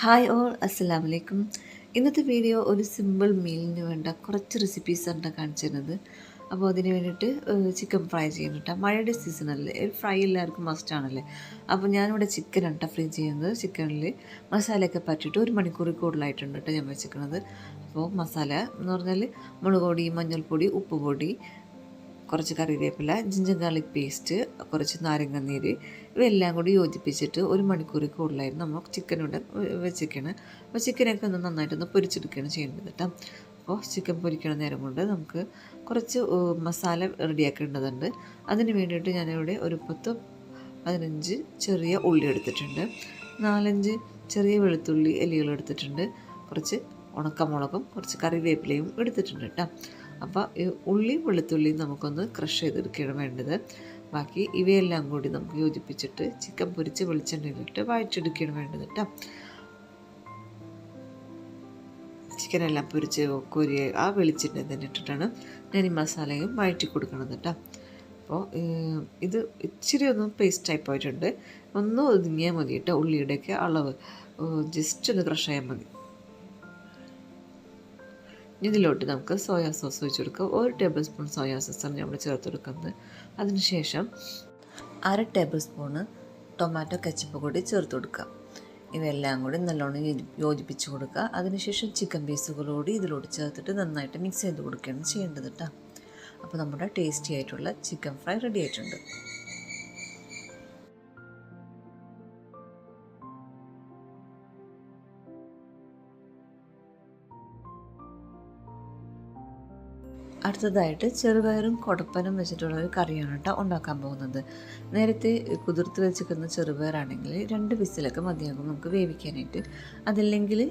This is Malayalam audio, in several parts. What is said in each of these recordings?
ഹായ് ഓൾ അസ്സലാമു അലൈക്കും ഇന്നത്തെ വീഡിയോ ഒരു സിമ്പിൾ മീലിന് വേണ്ട കുറച്ച് റെസിപ്പീസ് ആണ് കാണിച്ചു തരുന്നത്. അപ്പോൾ അതിന് വേണ്ടിയിട്ട് ചിക്കൻ ഫ്രൈ ചെയ്യുന്നുണ്ട് മഴയുടെ സീസണല്ലേ ഫ്രൈ എല്ലാവർക്കും മസ്റ്റ് ആണല്ലേ? അപ്പോൾ ഞാനിവിടെ ചിക്കൻ ആണ് ഫ്രൈ ചെയ്യുന്നത്. ചിക്കനിൽ മസാലയൊക്കെ പറ്റിയിട്ട് ഒരു മണിക്കൂർ കൂടുതലായിട്ടുണ്ട് കേട്ടോ ഞാൻ വെച്ചിരിക്കുന്നത്. അപ്പോൾ മസാല എന്ന് പറഞ്ഞാൽ മുളക് പൊടി മഞ്ഞൾപ്പൊടി ഉപ്പ് പൊടി കുറച്ച് കറിവേപ്പില ജിഞ്ചർ ഗാർലിക് പേസ്റ്റ് കുറച്ച് നാരങ്ങ നീര് ഇവയെല്ലാം കൂടി യോജിപ്പിച്ചിട്ട് ഒരു മണിക്കൂർ കൂടുതലായിരുന്നു നമ്മൾ ചിക്കൻ ഇവിടെ വെച്ചിരിക്കുകയാണ് അപ്പോൾ ചിക്കനൊക്കെ ഒന്ന് നന്നായിട്ടൊന്ന് പൊരിച്ചെടുക്കുകയാണ് ചെയ്യേണ്ടത് കേട്ടോ. അപ്പോൾ ചിക്കൻ പൊരിക്കണ നേരം കൊണ്ട് നമുക്ക് കുറച്ച് മസാല റെഡിയാക്കേണ്ടതുണ്ട്. അതിന് വേണ്ടിയിട്ട് ഞാനിവിടെ ഒരു പത്ത് പതിനഞ്ച് ചെറിയ ഉള്ളി എടുത്തിട്ടുണ്ട്. നാലഞ്ച് ചെറിയ വെളുത്തുള്ളി എലികൾ എടുത്തിട്ടുണ്ട്. കുറച്ച് ഉണക്കമുളകും കുറച്ച് കറിവേപ്പിലയും എടുത്തിട്ടുണ്ട് കേട്ടോ. അപ്പോൾ ഉള്ളിയും വെളുത്തുള്ളിയും നമുക്കൊന്ന് ക്രഷ് ചെയ്തെടുക്കുകയാണ് വേണ്ടത്. ബാക്കി ഇവയെല്ലാം കൂടി നമുക്ക് യോജിപ്പിച്ചിട്ട് ചിക്കൻ പൊരിച്ച് വെളിച്ചെണ്ണയിലിട്ട് വഴറ്റെടുക്കുകയാണ് വേണ്ടത് കേട്ടോ. ചിക്കനെല്ലാം പൊരിച്ച് കൊരിയ ആ വെളിച്ചെണ്ണ തന്നെ ഇട്ടിട്ടാണ് ഞാൻ ഈ മസാലയും വഴറ്റി കൊടുക്കണത് കേട്ടോ. അപ്പോൾ ഇത് ഇച്ചിരി ഒന്ന് പേസ്റ്റ് ടൈപ്പ് ആയിട്ടുണ്ട് ഒന്ന് ഒതുങ്ങിയാൽ മതി കേട്ടോ ഉള്ളിയുടെയൊക്കെ അളവ്. ജസ്റ്റ് ഒന്ന് ക്രഷ് ചെയ്യാൻ മതി. ഇതിലോട്ട് നമുക്ക് സോയാ സോസ് ഒഴിച്ച് കൊടുക്കുക ഒരു ടേബിൾ സ്പൂൺ സോയാ സോസാണ് നമ്മൾ ചേർത്ത് കൊടുക്കുന്നത്. അതിനുശേഷം അര ടേബിൾ സ്പൂണ് ടൊമാറ്റോ കച്ചപ്പ് കൂടി ചേർത്ത് കൊടുക്കുക. ഇവയെല്ലാം കൂടി നല്ലോണം യോജിപ്പിച്ച് കൊടുക്കുക. അതിനുശേഷം ചിക്കൻ പീസുകളോടി ഇതിലോട്ട് ചേർത്തിട്ട് നന്നായിട്ട് മിക്സ് ചെയ്ത് കൊടുക്കുകയാണ് ചെയ്യേണ്ടത് കേട്ടോ അപ്പോൾ നമ്മുടെ ടേസ്റ്റി ആയിട്ടുള്ള ചിക്കൻ ഫ്രൈ റെഡി ആയിട്ടുണ്ട്. അടുത്തതായിട്ട് ചെറുപയറും കൊടപ്പനും വെച്ചിട്ടുള്ള ഒരു കറിയാണ് കേട്ടോ ഉണ്ടാക്കാൻ പോകുന്നത്. നേരത്തെ കുതിർത്ത് വെച്ചിരിക്കുന്ന ചെറുപയറാണെങ്കിൽ രണ്ട് വിസിലൊക്കെ മതിയാകും നമുക്ക് വേവിക്കാനായിട്ട്. അതില്ലെങ്കിൽ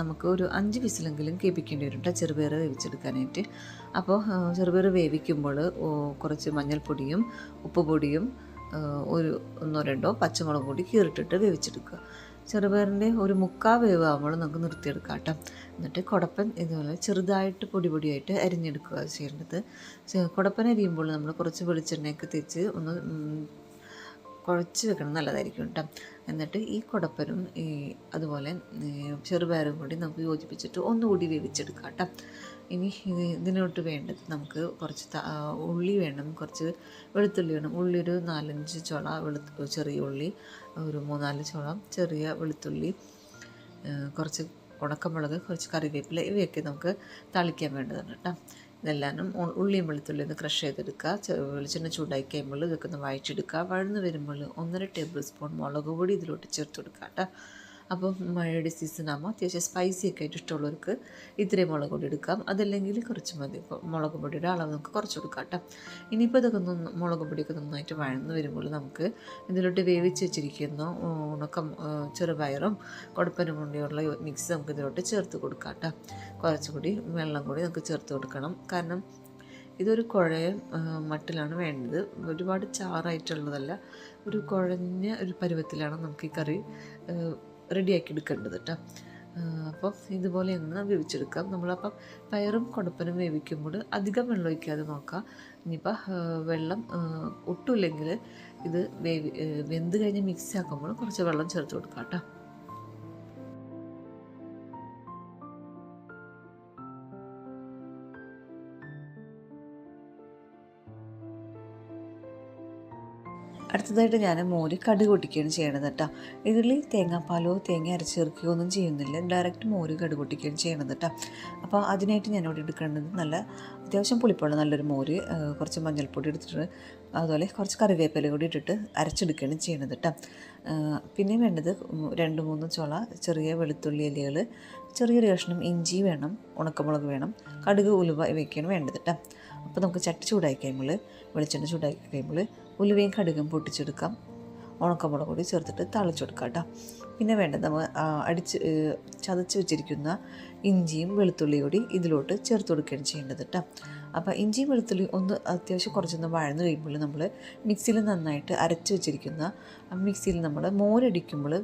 നമുക്ക് ഒരു അഞ്ച് വിസിലെങ്കിലും കേൾപ്പിക്കേണ്ടി വരും കേട്ടോ ചെറുപയർ വേവിച്ചെടുക്കാനായിട്ട്. അപ്പോൾ ചെറുപയർ വേവിക്കുമ്പോൾ കുറച്ച് മഞ്ഞൾപ്പൊടിയും ഉപ്പുപൊടിയും ഒരു ഒന്നോ രണ്ടോ പച്ചമുളക് കൂടി കീറിട്ടിട്ട് വേവിച്ചെടുക്കുക. ചെറുപയറിന്റെ ഒരു മുക്കാ വേവ് നമുക്ക് നിർത്തിയെടുക്കാം കേട്ടോ എന്നിട്ട് കുടപ്പൻ ഇതുപോലെ ചെറുതായിട്ട് പൊടി പൊടിയായിട്ട് അരിഞ്ഞെടുക്കുക ചെയ്യേണ്ടത്. കുടപ്പൻ അരിയുമ്പോൾ നമ്മൾ കുറച്ച് വെളിച്ചെണ്ണയൊക്കെ തേച്ച് ഒന്ന് കുഴച്ച് വെക്കണം നല്ലതായിരിക്കും കേട്ടോ. എന്നിട്ട് ഈ കുടപ്പരും ഈ അതുപോലെ ചെറുപയറും കൂടി നമുക്ക് യോജിപ്പിച്ചിട്ട് ഒന്നുകൂടി വേവിച്ചെടുക്കാം കേട്ടോ. ഇനി ഇതിനോട്ട് വേണ്ടത് നമുക്ക് കുറച്ച് ഉള്ളി വേണം. കുറച്ച് വെളുത്തുള്ളി വേണം. ഉള്ളി ഒരു നാലഞ്ച് ചുള വെളുത്തു ചെറിയ ഉള്ളി ഒരു മൂന്നാൽ ചുള ചെറിയ വെളുത്തുള്ളി കുറച്ച് ഉണക്കമുളക് കുറച്ച് കറിവേപ്പില ഇവയൊക്കെ നമുക്ക് തളിക്കാൻ വേണ്ടതാണ് കേട്ടോ. ഇതെല്ലാം ഉള്ളിയും വെളുത്തുള്ളി ഒന്ന് ക്രഷ് ചെയ്തെടുക്കുക. വെളിച്ചെണ്ണ ചൂടാക്കി കഴിയുമ്പോൾ ഇതൊക്കെ ഒന്ന് വഴച്ചെടുക്കുക വഴന്ന് വരുമ്പോൾ ഒന്നര ടേബിൾ സ്പൂൺ മുളക് പൊടി ഇതിലോട്ട് ചേർത്ത് കൊടുക്കുക കേട്ടോ. അപ്പോൾ മഴയുടെ സീസൺ ആകുമ്പോൾ അത്യാവശ്യം സ്പൈസി ഒക്കെ ആയിട്ട് ഇഷ്ടമുള്ളവർക്ക് ഇത്രയും മുളക് പൊടി എടുക്കാം. അതല്ലെങ്കിൽ കുറച്ച് മതി. മുളക് പൊടിയുടെ അളവ് നമുക്ക് കുറച്ച് കൊടുക്കാം കേട്ടോ. ഇനിയിപ്പോൾ ഇതൊക്കെ ഒന്ന് മുളക് പൊടിയൊക്കെ നന്നായിട്ട് വഴന്ന് വരുമ്പോൾ നമുക്ക് ഇതിലോട്ട് വേവിച്ച് വെച്ചിരിക്കുന്ന ഉണക്കം ചെറുപയറും കൊടുപ്പനും കൊണ്ടുള്ള മിക്സ് നമുക്ക് ഇതിലോട്ട് ചേർത്ത് കൊടുക്കാം കേട്ടോ. കുറച്ചുകൂടി വെള്ളം കൂടി നമുക്ക് ചേർത്ത് കൊടുക്കണം. കാരണം ഇതൊരു കുഴയ മട്ടിലാണ് വേണ്ടത്. ഒരുപാട് ചാറായിട്ടുള്ളതല്ല. ഒരു കുഴഞ്ഞ ഒരു പരുവത്തിലാണ് നമുക്ക് ഈ കറി റെഡിയാക്കി എടുക്കേണ്ടത് കേട്ടോ അപ്പം ഇതുപോലെ ഒന്ന് വേവിച്ചെടുക്കാം. നമ്മളപ്പം പയറും കുടപ്പനും വേവിക്കുമ്പോൾ അധികം വെള്ളം ഒഴിക്കാതെ നോക്കാം. ഇനിയിപ്പോൾ വെള്ളം ഒട്ടുമില്ലെങ്കിൽ ഇത് വേവി വെന്ത് കഴിഞ്ഞ് മിക്സ് ആക്കുമ്പോൾ കുറച്ച് വെള്ളം ചേർത്ത് കൊടുക്കാം കേട്ടോ അടുത്തതായിട്ട് ഞാൻ മോര് കടുക് പൊട്ടിക്കുകയാണ് ചെയ്യണത് കേട്ടോ. ഇതിൽ തേങ്ങാപ്പാലോ തേങ്ങ അരച്ച് ചേർക്കുകയോ ഒന്നും ചെയ്യുന്നില്ല. ഡയറക്റ്റ് മോര് കടുക് പൊട്ടിക്കുകയാണ് ചെയ്യണത് കേട്ടോ. അപ്പോൾ അതിനായിട്ട് ഞാനിവിടെ എടുക്കേണ്ടത് നല്ല അത്യാവശ്യം പുളിപ്പുള്ള നല്ലൊരു മോര് കുറച്ച് മഞ്ഞൾപ്പൊടി എടുത്തിട്ട് അതുപോലെ കുറച്ച് കറിവേപ്പില കൂടി ഇട്ടിട്ട് അരച്ചെടുക്കുകയാണ് ചെയ്യണത് കേട്ടോ. പിന്നെ വേണ്ടത് രണ്ട് മൂന്ന് ചുള ചെറിയ വെളുത്തുള്ളി ഇലകൾ ചെറിയൊരു കഷ്ണം ഇഞ്ചി വേണം ഉണക്കമുളക് വേണം കടുക് ഉലുവ ഇവയൊക്കെയാണ് വേണ്ടത് കേട്ടോ അപ്പോൾ നമുക്ക് ചട്ടി ചൂടാക്കി കഴിയുമ്പോൾ വെളിച്ചെണ്ണ ചൂടാക്കി കഴിയുമ്പോൾ ഉലുവയും കടുകും പൊട്ടിച്ചെടുക്കാം. ഉണക്കമുളക് കൂടി ചേർത്തിട്ട് തളിച്ചെടുക്കാം കേട്ടോ പിന്നെ വേണ്ടത് നമ്മൾ അടിച്ച് ചതച്ച് വെച്ചിരിക്കുന്ന ഇഞ്ചിയും വെളുത്തുള്ളിയും കൂടി ഇതിലോട്ട് ചേർത്ത് കൊടുക്കുകയാണ് ചെയ്യേണ്ടത് കേട്ടോ അപ്പോൾ ഇഞ്ചി വെളുത്തുള്ളി ഒന്ന് അത്യാവശ്യം കുറച്ചൊന്ന് വഴന്ന് കഴിയുമ്പോൾ നമ്മൾ മിക്സിയിൽ നന്നായിട്ട് അരച്ച് വെച്ചിരിക്കുന്ന മിക്സിയിൽ നമ്മൾ മോരടിക്കുമ്പോൾ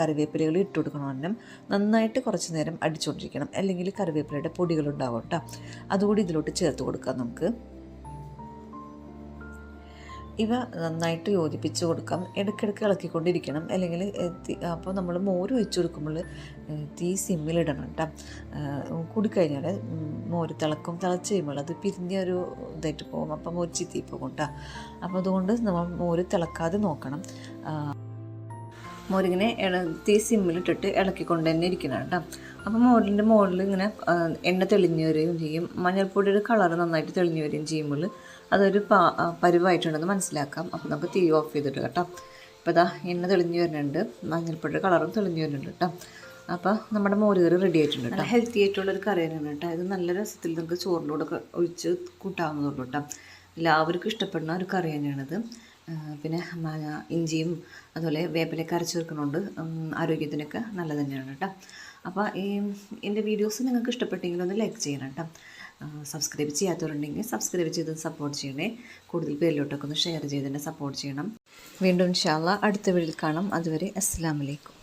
കറിവേപ്പിലകൾ ഇട്ട് കൊടുക്കണം നന്നായിട്ട് കുറച്ച് നേരം അടിച്ചുകൊണ്ടിരിക്കണം. അല്ലെങ്കിൽ കറിവേപ്പിലയുടെ പൊടികളുണ്ടാവും കേട്ടോ. അതുകൂടി ഇതിലോട്ട് ചേർത്ത് കൊടുക്കാം നമുക്ക്. ഇവ നന്നായിട്ട് യോജിപ്പിച്ച് കൊടുക്കാം. ഇടയ്ക്കിടയ്ക്ക് ഇളക്കിക്കൊണ്ടിരിക്കണം. അല്ലെങ്കിൽ അപ്പോൾ നമ്മൾ മോര് ഒഴിച്ച് കൊടുക്കുമ്പോൾ തീ സിമ്മിലിടണം കേട്ടോ. കൂടിക്കഴിഞ്ഞാൽ മോര് തിളക്കും. തിളച്ച് കഴിയുമ്പോൾ അത് പിരിഞ്ഞൊരു ഇതായിട്ട് പോകും. അപ്പം മോര് പോകും കേട്ടോ. അപ്പോൾ അതുകൊണ്ട് നമ്മൾ മോര് തിളക്കാതെ നോക്കണം. മോരിങ്ങനെ ഇള തീ സിമ്മിലിട്ടിട്ട് ഇളക്കിക്കൊണ്ട് തന്നെ ഇരിക്കണം കേട്ടോ. അപ്പോൾ മോരിന്റെ മോളിൽ ഇങ്ങനെ എണ്ണ തെളിഞ്ഞു വരികയും ചെയ്യും. മഞ്ഞൾപ്പൊടിയുടെ കളർ നന്നായിട്ട് തെളിഞ്ഞു വരികയും ചെയ്യുമ്പോൾ അതൊരു പാ പരുവായിട്ടുണ്ടെന്ന് മനസ്സിലാക്കാം. അപ്പോൾ നമുക്ക് തീ ഓഫ് ചെയ്തിട്ട് കേട്ടോ. ഇപ്പോൾ ഇതാ എണ്ണ തെളിഞ്ഞു വരുന്നുണ്ട്. മഞ്ഞൾപ്പൊടി കളറും തെളിഞ്ഞു വരുന്നുണ്ട് കേട്ടോ. അപ്പോൾ നമ്മുടെ മോര് കറി റെഡി ആയിട്ടുണ്ട് കേട്ടോ. ഹെൽത്തി ആയിട്ടുള്ളൊരു കറി തന്നെയാണ് കേട്ടോ. ഇത് നല്ല രസത്തിൽ നമുക്ക് ചോറിനോട് ഒഴിച്ച് കൂട്ടാവുന്നതുള്ളൂ കേട്ടോ. എല്ലാവർക്കും ഇഷ്ടപ്പെടുന്ന ഒരു കറി തന്നെയാണിത്. പിന്നെ ഇഞ്ചിയും അതുപോലെ വേപ്പിലൊക്കെ അരച്ച് വെക്കുന്നുണ്ട് ആരോഗ്യത്തിനൊക്കെ നല്ലത് തന്നെയാണ് കേട്ടോ. അപ്പോൾ ഈ എന്റെ വീഡിയോസ് നിങ്ങൾക്ക് ഇഷ്ടപ്പെട്ടെങ്കിൽ ഒന്ന് ലൈക്ക് ചെയ്യണം കേട്ടോ. സബ്സ്ക്രൈബ് ചെയ്യാത്തവരുണ്ടെങ്കിൽ സബ്സ്ക്രൈബ് ചെയ്ത് സപ്പോർട്ട് ചെയ്യണേ. കൂടുതൽ പേരിലോട്ടൊക്കെ ഒന്ന് ഷെയർ ചെയ്ത് തന്നെ സപ്പോർട്ട് ചെയ്യണം. വീണ്ടും ഇൻഷാല്ല അടുത്ത വീട്ടിൽ കാണാം. അതുവരെ അസ്സാം വലൈക്കും